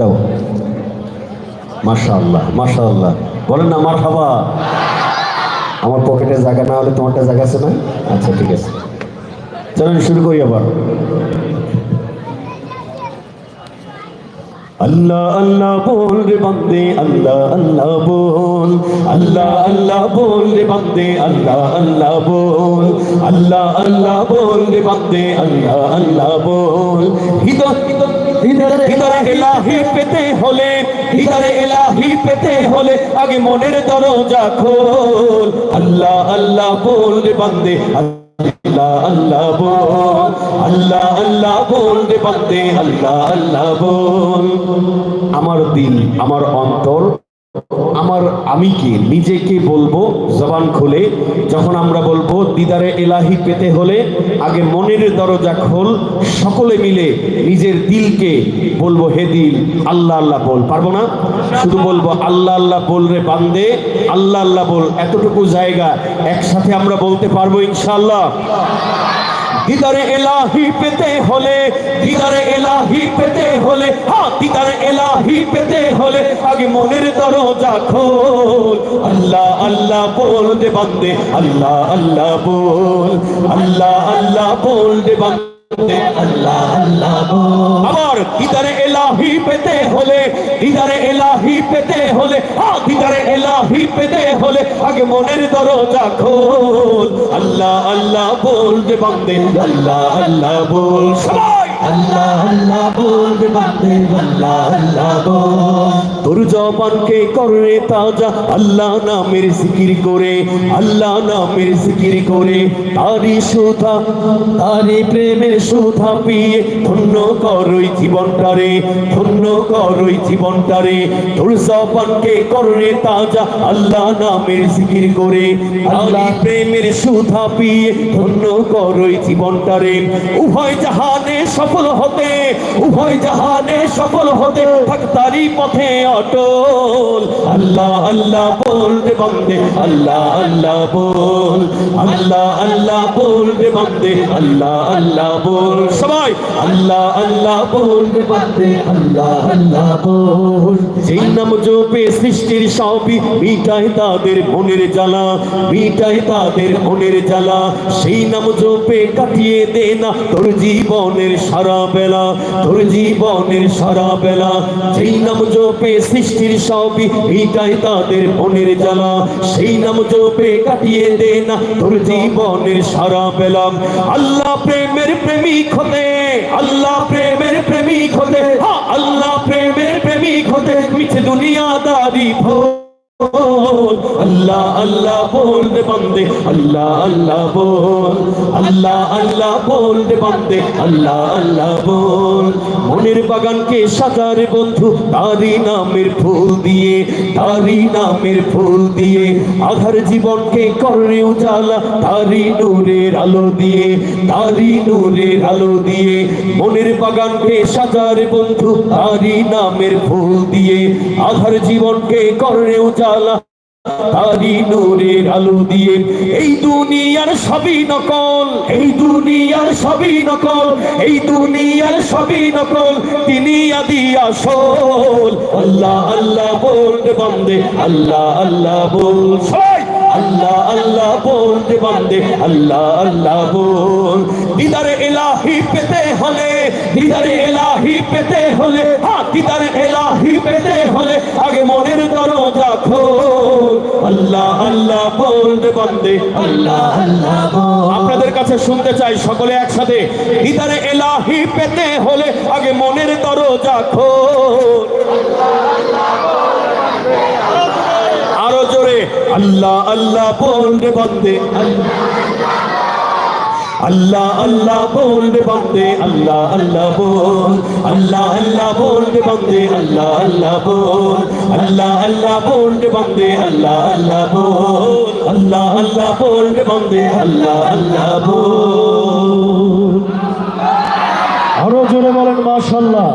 দাও। মাশা আল্লাহ বলেন না আমার হাবা আমার পকেটে জায়গা না হলে তোমারটা জায়গা আছে না? আচ্ছা ঠিক আছে। চলেন শুরু করি আবার। আল্লাহ আল্লাহ বল রে বান্দে, আল্লাহ আল্লাহ বল। আল্লাহ আল্লাহ বল রে বান্দে, আল্লাহ আল্লাহ বল। আল্লাহ আল্লাহ বল রে বান্দে, আল্লাহ আল্লাহ বল। হৃদয় পেতে হলে হৃদয় এলাহি পেতে হলে আগে মনের দরজা খোল। আল্লাহ আল্লাহ বল রে বান্দে আল্লাহ আল্লাহ বল আল্লাহ আল্লাহ বল রে বান্দে আল্লাহ আল্লাহ বল। আমার দিল আমার অন্তর আমার আমি কে নিজেকে বলব জবান খুলে, যখন আমরা বলব, দিদারে এলাহি পেতে হলে আগে মনের দরজা খোল, সকলে মিলে নিজের দিলকে বলব, হে দিল, আল্লাহ আল্লাহ বল। পারব না? শুধু বলব, আল্লাহ আল্লাহ বল রে বান্দে, আল্লাহ আল্লাহ বল। এতটুকু জায়গা একসাথে আমরা বলতে পারব ইনশাআল্লাহ? দিদারে এলাহি পেতে হলে, দিদারে এলাহি পেতে হলে হ্যাঁ দিদারে এলাহি পেতে হলে, আগে মনের দরজা খোল। আল্লাহ আল্লাহ বল দে বান্দে, আল্লাহ আল্লাহ বল, আল্লাহ আল্লাহ বল দে বান্দে। আবার দিদারে এলাহি পেতে হলে, দিদারে এলাহি পেতে হলে দিদারে এলাহি পেতে হলে, আগে মনের দরজা খোল। আল্লাহ আল্লাহ বল দে বান্দে, আল্লাহ আল্লাহ বল। সবাই! আল্লাহ আল্লাহ বল দে বান্দে, আল্লাহ আল্লাহ বল। তোর জবানকে করে তাজা আল্লাহ নামের জিকির করে আল্লাহ নামের জিকির করে। তারি সুধা তারি প্রেমের সুধা পিয়ে ধন্য করই জীবনটারে ধন্য করই জীবনটারে। তোর জবানকে করে তাজা আল্লাহ নামের জিকির করে। আল্লাহ। প্রেমের সুধা পিয়ে ধন্য করই জীবনটারে। উভয় জাহানে সফল হতে উভয় জাহানে সফল হতে থাক তারি পথে অটল। আল্লাহ আল্লাহ বল রে বন্দে, আল্লাহ আল্লাহ বল। আল্লাহ আল্লাহ বল রে বন্দে, আল্লাহ আল্লাহ বল। সবাই, আল্লাহ আল্লাহ বল রে বন্দে, আল্লাহ আল্লাহ বল। নাম জপে সৃষ্টির সবই মিটায় তাদের মনের জ্বালা মিটায় তাদের মনের জ্বালা। সেই নাম জপে কাটিয়ে দে না তোর জীবনের সারা বেলা, তোর জীবনের সারা বেলা। যেই নাম জপে সৃষ্টির সবই মিটায় তাদের মনের জ্বালা। সেই নাম জপে কাটিয়ে দে না তোর জীবনের সারা বেলা। আল্লাহ প্রেমের প্রেমিক হতে, আল্লাহ প্রেমের প্রেমিক হতে মিছে দুনিয়াদারি ভোল আল্লাহ আল্লাহ বল দে বন্দে, আল্লাহ আল্লাহ বল, আল্লাহ আল্লাহ বল দে বন্দে, আল্লাহ আল্লাহ বল। মনের বাগানকে সাজারে বন্ধু তারি নামের ফুল দিয়ে তারি নামের ফুল দিয়ে। আধার জীবনকে করে উজালা তারি নূরের আলো দিয়ে তারি নূরের আলো দিয়ে। মনের বাগানকে সাজারে বন্ধু তারি নামের ফুল দিয়ে। আধার জীবনকে করে উজালা তারি নূরের আলো দিয়ে এই দুনিয়ার সবই নকল, এই দুনিয়ার সবই নকল, এই দুনিয়ার সবই নকল, তিনি আদি আসল। আল্লাহ আল্লাহ বল বান্দে, আল্লাহ আল্লাহ বল সবাই আল্লাহ আল্লাহ বল বান্দে, আল্লাহ আল্লাহ বল। দিদারে এলাহি পেতে হলে, দিদারে এলাহি পেতে হলে হ্যাঁ দিদারে এলাহি পেতে হলে আগে মনের দরজা খোল আল্লাহ আল্লাহ বল রে বান্দে, আল্লাহ আল্লাহ আপনাদের কাছে শুনতে চাই সকলে একসাথে। দিদারে এলাহি পেতে হলে আগে মনের দরজা খোল আরও জোরে, আল্লাহ আল্লাহ বল রে বন্দে, আল্লাহ আল্লাহ আল্লাহ বলবে বন্দে, আল্লাহ আল্লাহ বল। আল্লাহ আল্লাহ বলবে বন্দে, আল্লাহ আল্লাহ বল। আল্লাহ আল্লাহ বলবে বন্দে, আল্লাহ আল্লাহ বল। আল্লাহ আল্লাহ বলবে বন্দে, আল্লাহ আল্লাহ বল। আরও জোরে বলেন মাশাল্লাহ